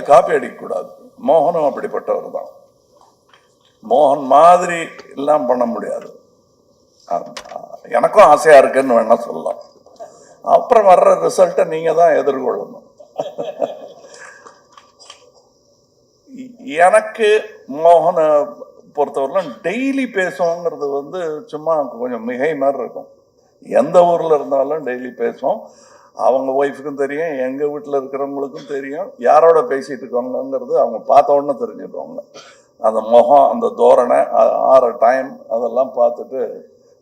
மேலே காப்பி அடிக்கக்கூடாது. மோகனும் அப்படிப்பட்டவர் தான். மோகன் மாதிரி எல்லாம் பண்ண முடியாது. எனக்கும் ஆசையாக இருக்குன்னு வேணால் சொல்லலாம். அப்புறம் வர்ற ரிசல்ட்டை நீங்கள் தான் எதிர்கொள்ளணும். எனக்கு மோகனை பொறுத்தவரையிலும் டெய்லி பேசுவோங்கிறது வந்து சும்மா கொஞ்சம் மிகை மாதிரி இருக்கும். எந்த ஊரில் இருந்தாலும் டெய்லி பேசுவோம். அவங்க ஒய்ஃபுக்கும் தெரியும் எங்கள் வீட்டில் இருக்கிறவங்களுக்கும் தெரியும். யாரோட பேசிகிட்டு இருக்காங்கங்கிறது அவங்க பார்த்த உடனே தெரிஞ்சுடுவாங்க அந்த முகம் அந்த தோரணை ஆற டைம் அதெல்லாம் பார்த்துட்டு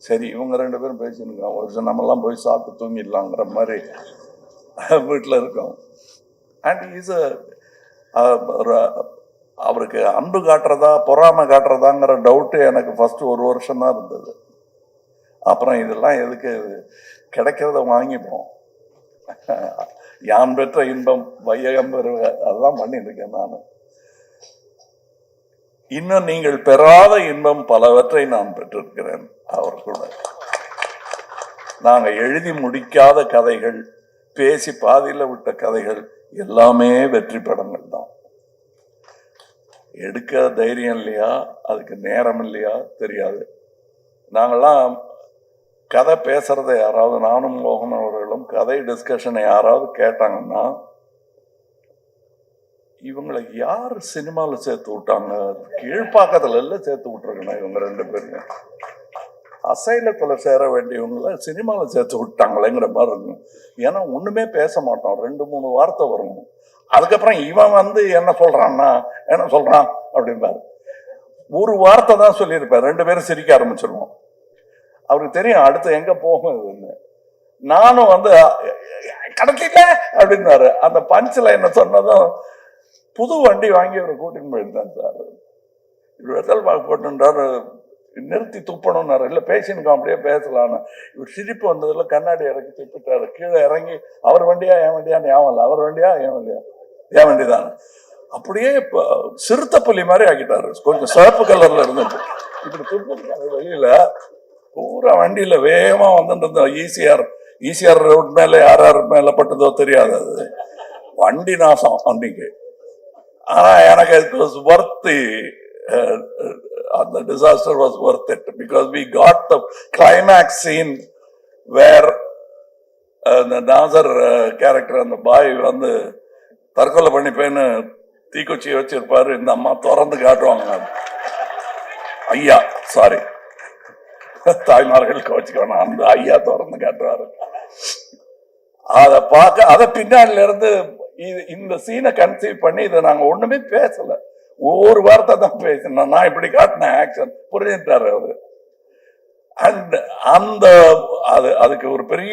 சரி இவங்க ரெண்டு பேரும் பேசியிருக்காங்க ஒரு நிமிஷம் நம்மலாம் போய் சாப்பிட்டு தூங்கிடலாங்கிற மாதிரி வீட்டில் இருக்கோம். அண்ட் இஸ் அவருக்கு அன்பு காட்டுறதா பொறாமை காட்டுறதாங்கிற டவுட்டு எனக்கு ஃபஸ்ட்டு ஒரு வருஷம் தான் இருந்தது. அப்புறம் இதெல்லாம் எதுக்கு கிடைக்கிறத வாங்கிப்போம். யான் பெற்ற இன்பம் வையகம் பெறுவ அதெல்லாம் பண்ணியிருக்கேன் நான். இன்னும் நீங்கள் பெறாத இன்பம் பலவற்றை நான் பெற்றிருக்கிறேன் அவர் நாங்கள் நாங்க எழுதி முடிக்காத கதைகள் பேசி பாதியில விட்ட கதைகள் எல்லாமே வெற்றி படங்கள் தான். எடுக்க தைரியம் இல்லையா? அதுக்கு நேரம் இல்லையா? தெரியாது. நாங்கெல்லாம் கதை பேசுறதை யாராவது நானும் மோகன் அவர்களும் கதை டிஸ்கஷனை யாராவது கேட்டாங்கன்னா இவங்களை யார் சினிமாவில் சேர்த்து விட்டாங்க? கீழ்ப்பாக்கத்துல எல்லாம் சேர்த்து விட்டுருக்கணும் இவங்க ரெண்டு பேருமே? அசைலத்துல சேர வேண்டியவங்கள சினிமாவில் சேர்த்து விட்டாங்களேங்கிற மாதிரி இருக்கும். ஏன்னா ஒண்ணுமே பேச மாட்டோம். ரெண்டு மூணு வார்த்தை வரும். அதுக்கப்புறம் இவன் வந்து என்ன சொல்றான்னா என்ன சொல்றான்? அப்படிம்பாரு. ஒரு வார்த்தை தான் சொல்லியிருப்பேன் ரெண்டு பேரும் சிரிக்க ஆரம்பிச்சிருவோம். அவருக்கு தெரியும் அடுத்து எங்க போகும் இதுன்னு நானும் வந்து கிடைக்கல அப்படின்னாரு. அந்த பஞ்ச் லைனை சொன்னதும் புது வண்டி வாங்கி அவர் கூட்டின்னு போயிருந்தேன் சார். இவர் வெத்தல் பாக்கு போட்டுன்றாரு. நிறுத்தி துப்பணும்னாரு. இல்லை பேசினுக்கோ அப்படியே பேசலான்னு. இவர் சிரிப்பு வந்ததில் கண்ணாடி இறக்கி துப்பிட்டாரு. கீழே இறங்கி அவர் வண்டியா என் வண்டியான்னு ஞாபகம் இல்லை. அவர் வண்டியா என் வண்டியா? என் வண்டி தான் அப்படியே இப்போ சிறுத்த புலி மாதிரி ஆக்கிட்டாரு. கொஞ்சம் சிவப்பு கலர்ல இருந்துச்சு இப்படி துப்பிட்டாரு வெளியில பூரா வண்டியில வேகமா வந்துட்டு ஈசிஆர் ஈசிஆர் ரோட் மேல யார் யார் மேல பட்டதோ தெரியாது அது. வண்டி நாசம் வண்டிக்கு ஆனா எனக்கு இட் வாஸ் worth uh, அந்த disaster was worth it because we got the climax scene where அந்த நாசர் கேரக்டர் அந்த பாய் வந்து தற்கொலை பண்ணிப்பேன்னு தீக்குச்சியை வச்சிருப்பாரு. இந்த அம்மா திறந்து காட்டுவாங்க. ஐயா சாரி தாய்மார்கள் வச்சுக்கணும் அந்த ஐயா திறந்து காட்டுவாரு. அதை பார்க்க அதை பின்னாடில இருந்து இது இந்த சீனை கன்சீவ் பண்ணி இதை நாங்க ஒண்ணுமே பேசல. ஒவ்வொரு வார்த்தை தான் பேசினோம். நான் இப்படி காட்டினேன் ஆக்ஷன் புரிஞ்சுட்டாரு அவரு. அண்ட் அந்த அது அதுக்கு ஒரு பெரிய